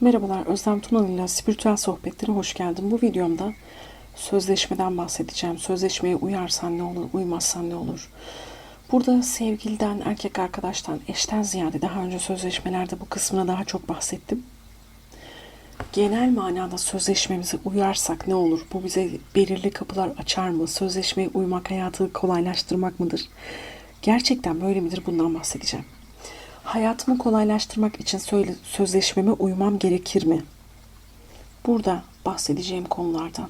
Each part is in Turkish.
Merhabalar, Özlem Tunalı ile Spiritüel Sohbetlere hoş geldin. Bu videomda sözleşmeden bahsedeceğim. Sözleşmeye uyarsan ne olur, uymazsan ne olur? Burada sevgiliden, erkek arkadaştan, eşten ziyade daha önce sözleşmelerde bu kısmına daha çok bahsettim. Genel manada sözleşmemize uyarsak ne olur? Bu bize belirli kapılar açar mı? Sözleşmeye uymak hayatı kolaylaştırmak mıdır? Gerçekten böyle midir? Bundan bahsedeceğim. Hayatımı kolaylaştırmak için sözleşmeme uymam gerekir mi? Burada bahsedeceğim konulardan.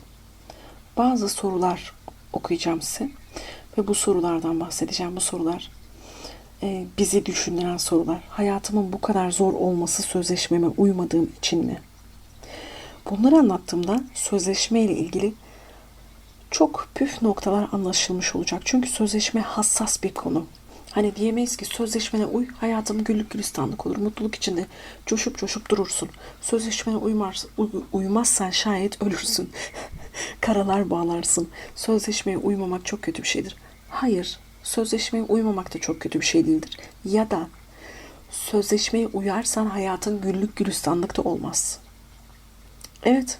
Bazı sorular okuyacağım size ve bu sorulardan bahsedeceğim. Bu sorular e, bizi düşündüren sorular. Hayatımın bu kadar zor olması sözleşmeme uymadığım için mi? Bunları anlattığımda sözleşme ile ilgili çok püf noktalar anlaşılmış olacak. Çünkü sözleşme hassas bir konu. Hani diyemeyiz ki sözleşmene uy, hayatım güllük gülistanlık olur. Mutluluk içinde coşup coşup durursun. Sözleşmene uymaz, uy, uymazsan şayet ölürsün. Karalar bağlarsın. Sözleşmeye uymamak çok kötü bir şeydir. Hayır, sözleşmeye uymamak da çok kötü bir şey değildir. Ya da sözleşmeye uyarsan hayatın güllük gülistanlık da olmaz. Evet,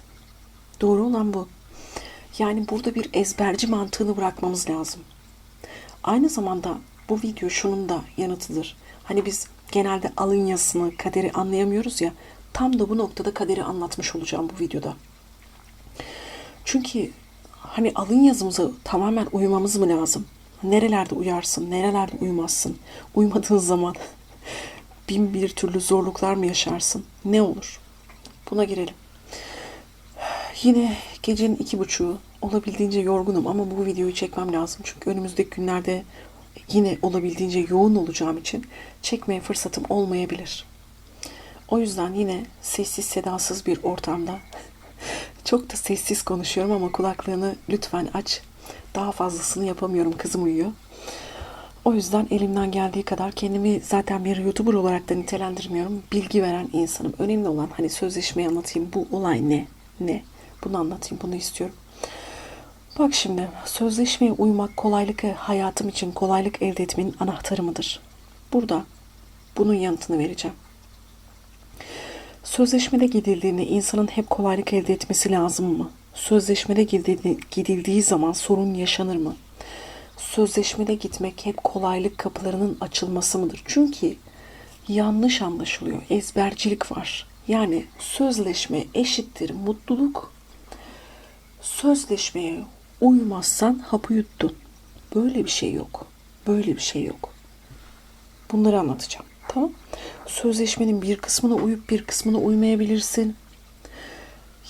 doğru olan bu. Yani burada bir ezberci mantığını bırakmamız lazım. Aynı zamanda bu video şunun da yanıtıdır. Hani biz genelde alın yazısını, kaderi anlayamıyoruz ya. Tam da bu noktada kaderi anlatmış olacağım bu videoda. Çünkü hani alın yazımıza tamamen uymamız mı lazım? Nerelerde uyarsın, nerelerde uymazsın? Uymadığın zaman bin bir türlü zorluklar mı yaşarsın? Ne olur? Buna girelim. Yine gecenin iki buçuğu olabildiğince yorgunum ama bu videoyu çekmem lazım. Çünkü önümüzdeki günlerde yine olabildiğince yoğun olacağım için çekmeye fırsatım olmayabilir. O yüzden yine sessiz sedasız bir ortamda çok da sessiz konuşuyorum ama kulaklığını lütfen aç. Daha fazlasını yapamıyorum. Kızım uyuyor. O yüzden elimden geldiği kadar kendimi zaten bir YouTuber olarak da nitelendirmiyorum. Bilgi veren insanım. Önemli olan hani sözleşmeyi anlatayım. Bu olay ne? Ne? Bunu anlatayım. Bunu istiyorum. Bak şimdi sözleşmeye uymak kolaylık hayatım için kolaylık elde etmenin anahtarı mıdır? Burada bunun yanıtını vereceğim. Sözleşmede gidildiğinde insanın hep kolaylık elde etmesi lazım mı? Sözleşmede gidildiği zaman sorun yaşanır mı? Sözleşmede gitmek hep kolaylık kapılarının açılması mıdır? Çünkü yanlış anlaşılıyor. Ezbercilik var. Yani sözleşme eşittir mutluluk. Sözleşmeye uymazsan hapı yuttun. Böyle bir şey yok. Böyle bir şey yok. Bunları anlatacağım. Tamam. Sözleşmenin bir kısmına uyup bir kısmına uymayabilirsin.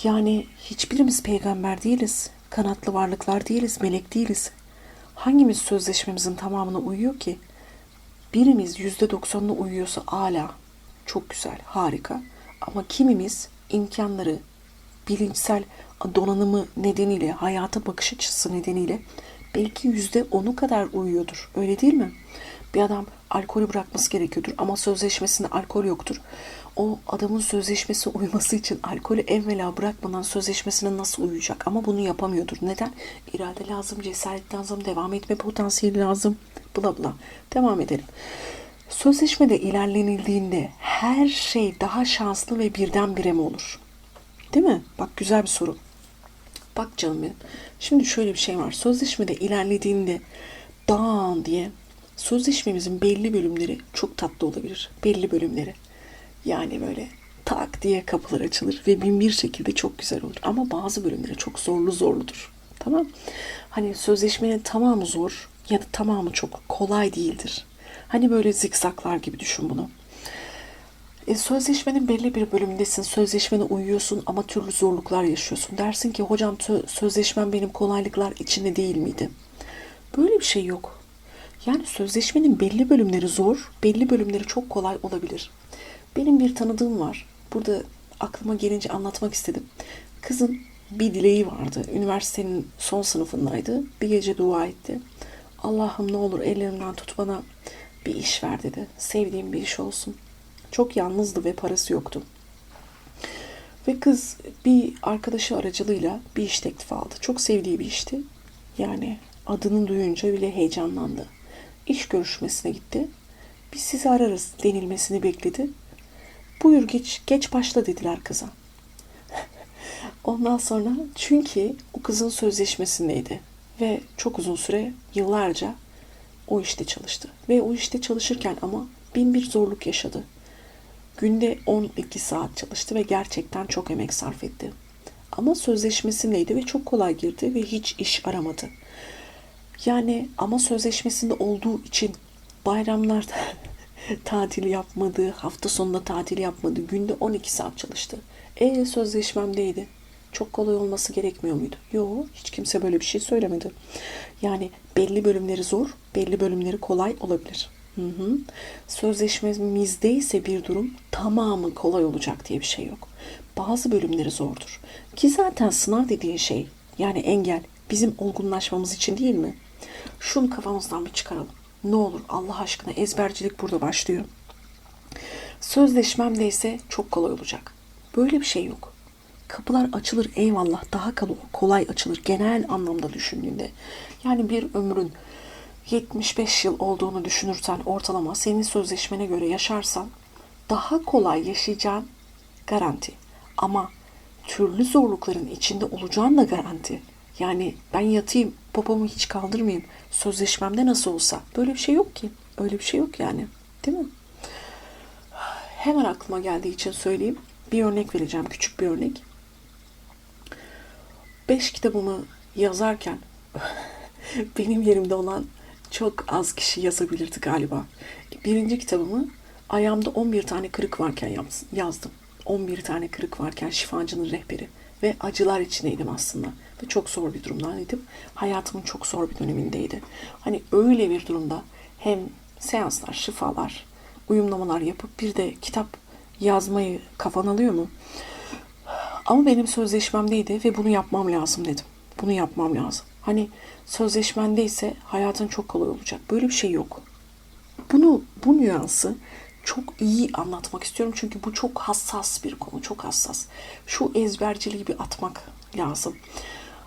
Yani hiçbirimiz peygamber değiliz. Kanatlı varlıklar değiliz, melek değiliz. Hangimiz sözleşmemizin tamamına uyuyor ki? Birimiz yüzde doksanına uyuyorsa ala. Çok güzel, harika. Ama kimimiz imkanları, bilinçsel donanımı nedeniyle, hayata bakış açısı nedeniyle belki yüzde onu kadar uyuyordur. Öyle değil mi? Bir adam alkolü bırakması gerekiyordur ama sözleşmesinde alkol yoktur. O adamın sözleşmesi uyması için alkolü evvela bırakmadan sözleşmesine nasıl uyuyacak? Ama bunu yapamıyordur. Neden? İrade lazım, cesaret lazım, devam etme potansiyeli lazım. Bla bla. Devam edelim. Sözleşmede ilerlenildiğinde her şey daha şanslı ve birdenbire mi olur? Değil mi? Bak güzel bir soru. Bak canım benim. Şimdi şöyle bir şey var. Sözleşmede ilerlediğinde dan diye sözleşmemizin belli bölümleri çok tatlı olabilir. Belli bölümleri. Yani böyle tak diye kapılar açılır ve bin bir şekilde çok güzel olur. Ama bazı bölümleri çok zorlu zorludur. Tamam. Hani sözleşmenin tamamı zor ya da tamamı çok kolay değildir. Hani böyle zikzaklar gibi düşün bunu. E, sözleşmenin belli bir bölümündesin. Sözleşmene uyuyorsun ama türlü zorluklar yaşıyorsun. Dersin ki hocam sözleşmem benim kolaylıklar içinde değil miydi? Böyle bir şey yok. Yani sözleşmenin belli bölümleri zor, belli bölümleri çok kolay olabilir. Benim bir tanıdığım var. Burada aklıma gelince anlatmak istedim. Kızın bir dileği vardı. Üniversitenin son sınıfındaydı. Bir gece dua etti. Allah'ım ne olur ellerimden tut bana bir iş ver dedi. Sevdiğim bir iş olsun. Çok yalnızdı ve parası yoktu. Ve kız bir arkadaşı aracılığıyla bir iş teklifi aldı. Çok sevdiği bir işti. Yani adını duyunca bile heyecanlandı. İş görüşmesine gitti. Biz sizi ararız denilmesini bekledi. Buyur geç, geç başla dediler kıza. Ondan sonra çünkü o kızın sözleşmesindeydi ve çok uzun süre yıllarca o işte çalıştı. Ve o işte çalışırken ama bin bir zorluk yaşadı. Günde 12 saat çalıştı ve gerçekten çok emek sarf etti. Ama sözleşmesindeydi ve çok kolay girdi ve hiç iş aramadı. Yani ama sözleşmesinde olduğu için bayramlarda tatil yapmadı, hafta sonunda tatil yapmadı, günde 12 saat çalıştı. E sözleşmemdeydi. Çok kolay olması gerekmiyor muydu? Yok, hiç kimse böyle bir şey söylemedi. Yani belli bölümleri zor, belli bölümleri kolay olabilir. Hı hı. Sözleşmemizde ise bir durum tamamı kolay olacak diye bir şey yok. Bazı bölümleri zordur. Ki zaten sınav dediğin şey yani engel bizim olgunlaşmamız için değil mi? Şunu kafamızdan bir çıkaralım. Ne olur Allah aşkına ezbercilik burada başlıyor. Sözleşmemde ise çok kolay olacak. Böyle bir şey yok. Kapılar açılır eyvallah daha kolay açılır genel anlamda düşündüğünde. Yani bir ömrün 75 yıl olduğunu düşünürsen ortalama senin sözleşmene göre yaşarsan daha kolay yaşayacağın garanti. Ama türlü zorlukların içinde olacağın da garanti. Yani ben yatayım, popomu hiç kaldırmayayım. Sözleşmemde nasıl olsa. Böyle bir şey yok ki. Öyle bir şey yok yani. Değil mi? Hemen aklıma geldiği için söyleyeyim. Bir örnek vereceğim. Küçük bir örnek. Beş kitabımı yazarken benim yerimde olan çok az kişi yazabilirdi galiba. Birinci kitabımı ayağımda 11 tane kırık varken yaz- yazdım. 11 tane kırık varken şifacının rehberi ve acılar içindeydim aslında ve çok zor bir durumdaydım. Hayatımın çok zor bir dönemindeydi. Hani öyle bir durumda hem seanslar, şifalar, uyumlamalar yapıp bir de kitap yazmayı kafan alıyor mu? Ama benim sözleşmemdeydi ve bunu yapmam lazım dedim. Bunu yapmam lazım. Hani sözleşmendeyse hayatın çok kolay olacak. Böyle bir şey yok. Bunu bu nüansı çok iyi anlatmak istiyorum çünkü bu çok hassas bir konu, çok hassas. Şu ezberciliği bir atmak lazım.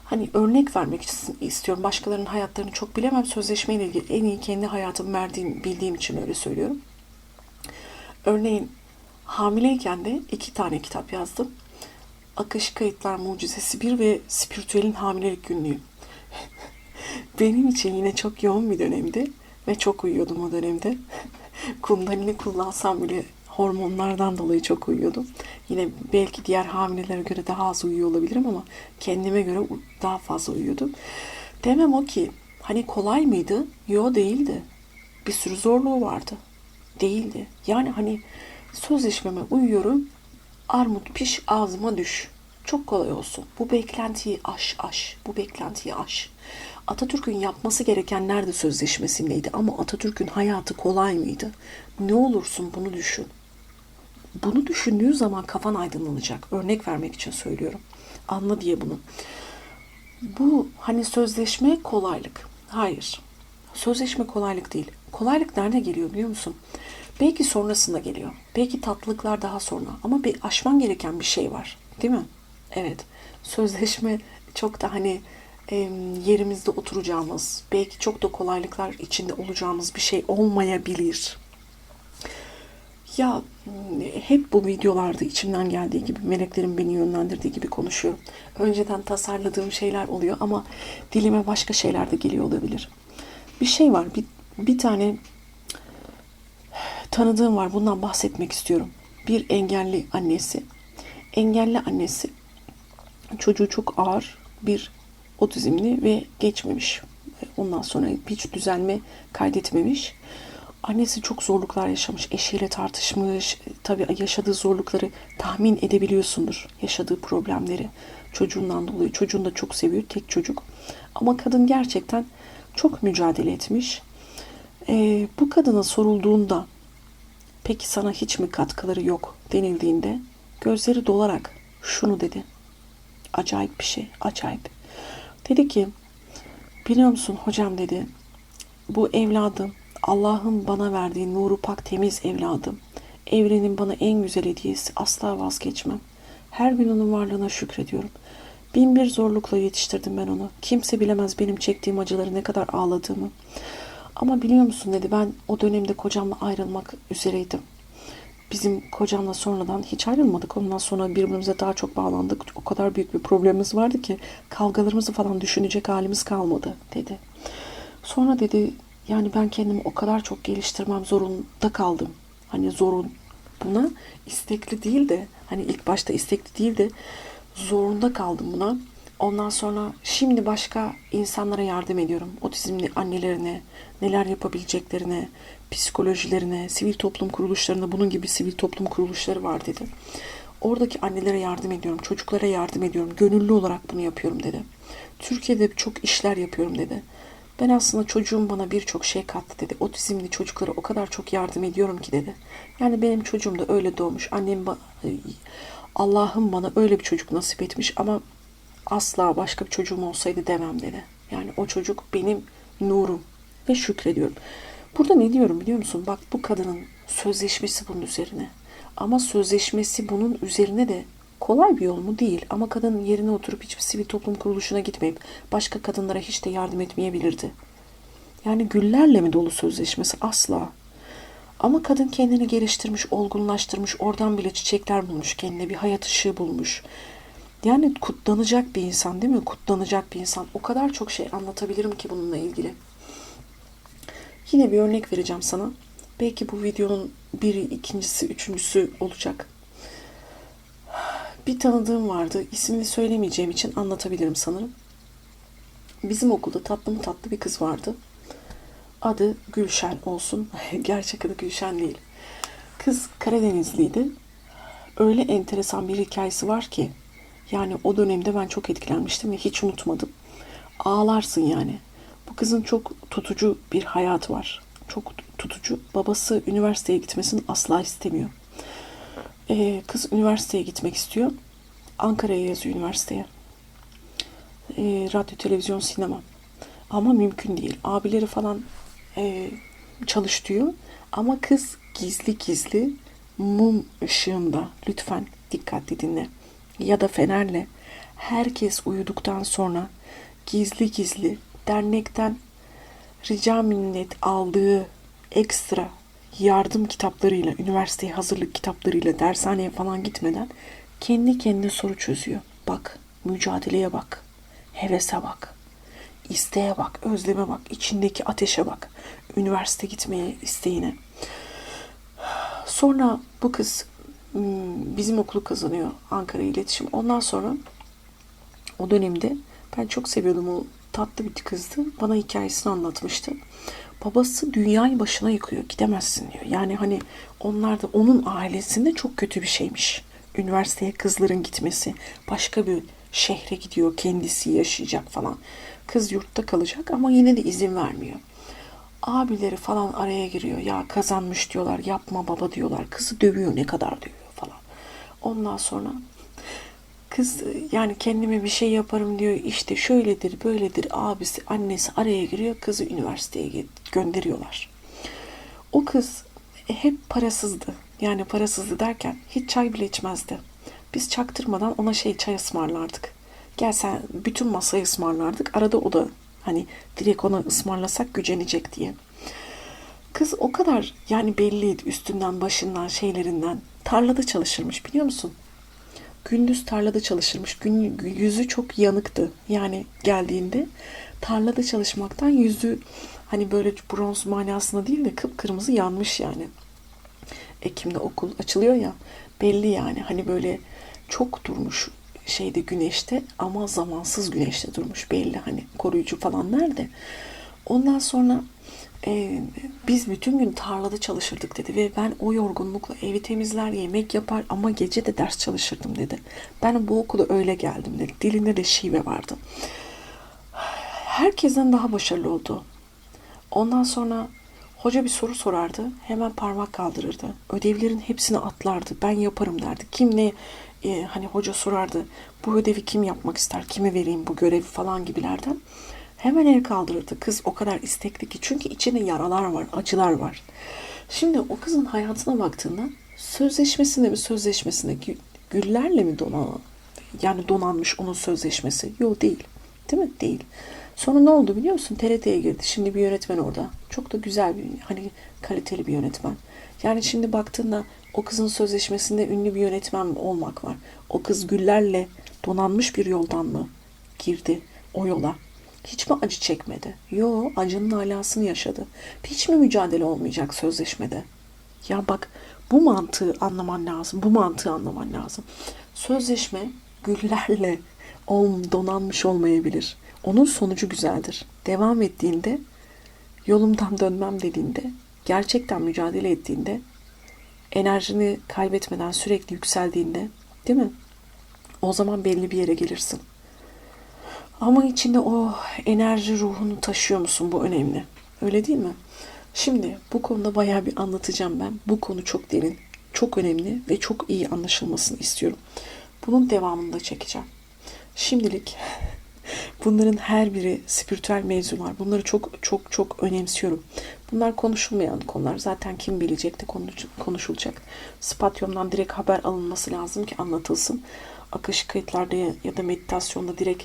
Hani örnek vermek ist- istiyorum. Başkalarının hayatlarını çok bilemem. Sözleşmeyle ilgili en iyi kendi hayatımı verdiğim, bildiğim için öyle söylüyorum. Örneğin hamileyken de iki tane kitap yazdım. Akış Kayıtlar Mucizesi 1 ve Spiritüelin Hamilelik Günlüğü. Benim için yine çok yoğun bir dönemdi ve çok uyuyordum o dönemde. Kundalini kullansam bile hormonlardan dolayı çok uyuyordum. Yine belki diğer hamilelere göre daha az uyuyor olabilirim ama kendime göre daha fazla uyuyordum. Demem o ki hani kolay mıydı? Yo değildi. Bir sürü zorluğu vardı. Değildi. Yani hani sözleşmeme uyuyorum. Armut piş ağzıma düş. Çok kolay olsun. Bu beklentiyi aş aş. Bu beklentiyi aş. Atatürk'ün yapması gerekenler de sözleşmesindeydi ama Atatürk'ün hayatı kolay mıydı? Ne olursun bunu düşün. Bunu düşündüğün zaman kafan aydınlanacak. Örnek vermek için söylüyorum. Anla diye bunu. Bu hani sözleşme kolaylık. Hayır. Sözleşme kolaylık değil. Kolaylık nerede geliyor biliyor musun? Belki sonrasında geliyor. Belki tatlılıklar daha sonra. Ama bir aşman gereken bir şey var. Değil mi? Evet. Sözleşme çok da hani em, yerimizde oturacağımız, belki çok da kolaylıklar içinde olacağımız bir şey olmayabilir. Ya hep bu videolarda içimden geldiği gibi, meleklerin beni yönlendirdiği gibi konuşuyorum. Önceden tasarladığım şeyler oluyor ama dilime başka şeyler de geliyor olabilir. Bir şey var, bir, bir tane tanıdığım var. Bundan bahsetmek istiyorum. Bir engelli annesi. Engelli annesi çocuğu çok ağır bir otizmli ve geçmemiş. Ondan sonra hiç düzelme kaydetmemiş. Annesi çok zorluklar yaşamış. Eşiyle tartışmış. Tabii yaşadığı zorlukları tahmin edebiliyorsundur. Yaşadığı problemleri çocuğundan dolayı. Çocuğunu da çok seviyor. Tek çocuk. Ama kadın gerçekten çok mücadele etmiş. Ee, bu kadına sorulduğunda peki sana hiç mi katkıları yok denildiğinde gözleri dolarak şunu dedi. Acayip bir şey, acayip. Dedi ki, biliyor musun hocam dedi, bu evladım Allah'ın bana verdiği nuru pak temiz evladım. Evrenin bana en güzel hediyesi asla vazgeçmem. Her gün onun varlığına şükrediyorum. Bin bir zorlukla yetiştirdim ben onu. Kimse bilemez benim çektiğim acıları ne kadar ağladığımı. Ama biliyor musun dedi ben o dönemde kocamla ayrılmak üzereydim. Bizim kocamla sonradan hiç ayrılmadık. Ondan sonra birbirimize daha çok bağlandık. O kadar büyük bir problemimiz vardı ki kavgalarımızı falan düşünecek halimiz kalmadı dedi. Sonra dedi yani ben kendimi o kadar çok geliştirmem zorunda kaldım. Hani zorun buna istekli değil de hani ilk başta istekli değil de zorunda kaldım buna. Ondan sonra şimdi başka insanlara yardım ediyorum. Otizmli annelerine, neler yapabileceklerine, psikolojilerine, sivil toplum kuruluşlarına bunun gibi sivil toplum kuruluşları var dedi. Oradaki annelere yardım ediyorum, çocuklara yardım ediyorum. Gönüllü olarak bunu yapıyorum dedi. Türkiye'de çok işler yapıyorum dedi. Ben aslında çocuğum bana birçok şey kattı dedi. Otizmli çocuklara o kadar çok yardım ediyorum ki dedi. Yani benim çocuğum da öyle doğmuş. Annem Allah'ım bana öyle bir çocuk nasip etmiş ama asla başka bir çocuğum olsaydı demem dedi. Yani o çocuk benim nurum ve şükrediyorum. Burada ne diyorum biliyor musun? Bak bu kadının sözleşmesi bunun üzerine. Ama sözleşmesi bunun üzerine de kolay bir yol mu? Değil. Ama kadın yerine oturup hiçbir sivil toplum kuruluşuna gitmeyip başka kadınlara hiç de yardım etmeyebilirdi. Yani güllerle mi dolu sözleşmesi? Asla. Ama kadın kendini geliştirmiş, olgunlaştırmış, oradan bile çiçekler bulmuş, kendine bir hayat ışığı bulmuş. Yani kutlanacak bir insan değil mi? Kutlanacak bir insan. O kadar çok şey anlatabilirim ki bununla ilgili. Yine bir örnek vereceğim sana. Belki bu videonun biri, ikincisi, üçüncüsü olacak. Bir tanıdığım vardı. İsmini söylemeyeceğim için anlatabilirim sanırım. Bizim okulda tatlı mı tatlı bir kız vardı. Adı Gülşen olsun. Gerçek adı Gülşen değil. Kız Karadenizliydi. Öyle enteresan bir hikayesi var ki. Yani o dönemde ben çok etkilenmiştim ve hiç unutmadım. Ağlarsın yani. Bu kızın çok tutucu bir hayatı var. Çok tutucu. Babası üniversiteye gitmesini asla istemiyor. Ee, kız üniversiteye gitmek istiyor. Ankara'ya yazıyor üniversiteye. Ee, radyo, televizyon, sinema. Ama mümkün değil. Abileri falan e, çalış. Ama kız gizli gizli mum ışığında lütfen dikkatli dinle. Ya da fenerle herkes uyuduktan sonra gizli gizli dernekten rica minnet aldığı ekstra yardım kitaplarıyla, üniversiteye hazırlık kitaplarıyla dershaneye falan gitmeden kendi kendine soru çözüyor. Bak, mücadeleye bak, hevese bak, isteğe bak, özleme bak, içindeki ateşe bak, üniversite gitmeye isteğine. Sonra bu kız bizim okulu kazanıyor Ankara İletişim. Ondan sonra o dönemde ben çok seviyordum o tatlı bir kızdı. Bana hikayesini anlatmıştı. Babası dünyayı başına yıkıyor. Gidemezsin diyor. Yani hani onlar da onun ailesinde çok kötü bir şeymiş. Üniversiteye kızların gitmesi. Başka bir şehre gidiyor. Kendisi yaşayacak falan. Kız yurtta kalacak ama yine de izin vermiyor. Abileri falan araya giriyor. Ya kazanmış diyorlar. Yapma baba diyorlar. Kızı dövüyor ne kadar dövüyor falan. Ondan sonra kız yani kendime bir şey yaparım diyor. İşte şöyledir böyledir abisi annesi araya giriyor. Kızı üniversiteye gönderiyorlar. O kız hep parasızdı. Yani parasızdı derken hiç çay bile içmezdi. Biz çaktırmadan ona şey çay ısmarlardık. Gel sen bütün masayı ısmarlardık. Arada o da hani direkt ona ısmarlasak gücenecek diye. Kız o kadar yani belliydi üstünden başından şeylerinden. Tarlada çalışırmış biliyor musun? gündüz tarlada çalışırmış. Gün, yüzü çok yanıktı. Yani geldiğinde tarlada çalışmaktan yüzü hani böyle bronz manasında değil de kıpkırmızı yanmış yani. Ekim'de okul açılıyor ya belli yani hani böyle çok durmuş şeyde güneşte ama zamansız güneşte durmuş belli hani koruyucu falan nerede. Ondan sonra e, biz bütün gün tarlada çalışırdık dedi ve ben o yorgunlukla evi temizler, yemek yapar ama gece de ders çalışırdım dedi. Ben bu okula öyle geldim dedi. Dilinde de şive vardı. Herkesten daha başarılı oldu. Ondan sonra hoca bir soru sorardı. Hemen parmak kaldırırdı. Ödevlerin hepsini atlardı. Ben yaparım derdi. Kim ne e, hani hoca sorardı. Bu ödevi kim yapmak ister? Kime vereyim bu görevi falan gibilerden. Hemen el kaldırırdı. Kız o kadar istekli ki. Çünkü içinde yaralar var, acılar var. Şimdi o kızın hayatına baktığında sözleşmesinde mi sözleşmesinde güllerle mi donan yani donanmış onun sözleşmesi? Yok değil. Değil mi? Değil. Sonra ne oldu biliyor musun? TRT'ye girdi. Şimdi bir yönetmen orada. Çok da güzel bir, hani kaliteli bir yönetmen. Yani şimdi baktığında o kızın sözleşmesinde ünlü bir yönetmen olmak var. O kız güllerle donanmış bir yoldan mı girdi o yola? Hiç mi acı çekmedi? Yo, acının alasını yaşadı. Hiç mi mücadele olmayacak sözleşmede? Ya bak bu mantığı anlaman lazım. Bu mantığı anlaman lazım. Sözleşme güllerle donanmış olmayabilir. Onun sonucu güzeldir. Devam ettiğinde yolumdan dönmem dediğinde gerçekten mücadele ettiğinde enerjini kaybetmeden sürekli yükseldiğinde değil mi? O zaman belli bir yere gelirsin. Ama içinde o enerji ruhunu taşıyor musun? Bu önemli. Öyle değil mi? Şimdi bu konuda bayağı bir anlatacağım ben. Bu konu çok derin, çok önemli ve çok iyi anlaşılmasını istiyorum. Bunun devamını da çekeceğim. Şimdilik bunların her biri spiritüel mevzular. Bunları çok çok çok önemsiyorum. Bunlar konuşulmayan konular. Zaten kim bilecek de konuş- konuşulacak. Spatyum'dan direkt haber alınması lazım ki anlatılsın. Akış kayıtlarda ya da meditasyonda direkt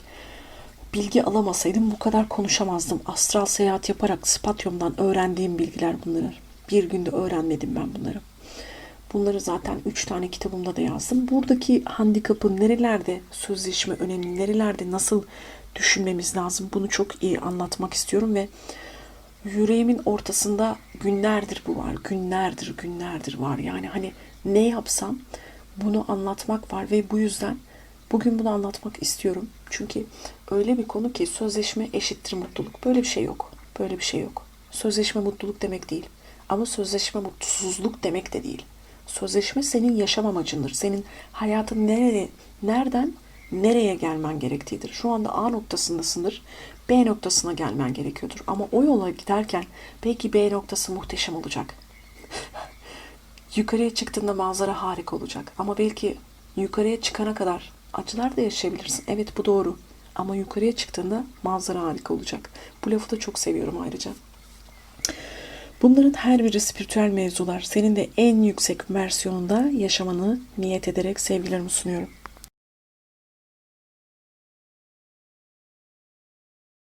bilgi alamasaydım bu kadar konuşamazdım. Astral seyahat yaparak Spatyum'dan öğrendiğim bilgiler bunlar. Bir günde öğrenmedim ben bunları. Bunları zaten üç tane kitabımda da yazdım. Buradaki handikapı nerelerde sözleşme önemli, nerelerde nasıl düşünmemiz lazım bunu çok iyi anlatmak istiyorum ve yüreğimin ortasında günlerdir bu var. Günlerdir, günlerdir var. Yani hani ne yapsam bunu anlatmak var ve bu yüzden bugün bunu anlatmak istiyorum. Çünkü öyle bir konu ki sözleşme eşittir mutluluk. Böyle bir şey yok. Böyle bir şey yok. Sözleşme mutluluk demek değil. Ama sözleşme mutsuzluk demek de değil. Sözleşme senin yaşam amacındır. Senin hayatın nereye, nereden nereye gelmen gerektiğidir. Şu anda A noktasındasındır. B noktasına gelmen gerekiyordur. Ama o yola giderken belki B noktası muhteşem olacak. Yukarıya çıktığında manzara harika olacak. Ama belki yukarıya çıkana kadar acılar da yaşayabilirsin. Evet bu doğru. Ama yukarıya çıktığında manzara harika olacak. Bu lafı da çok seviyorum ayrıca. Bunların her biri spiritüel mevzular. Senin de en yüksek versiyonunda yaşamanı niyet ederek sevgilerimi sunuyorum.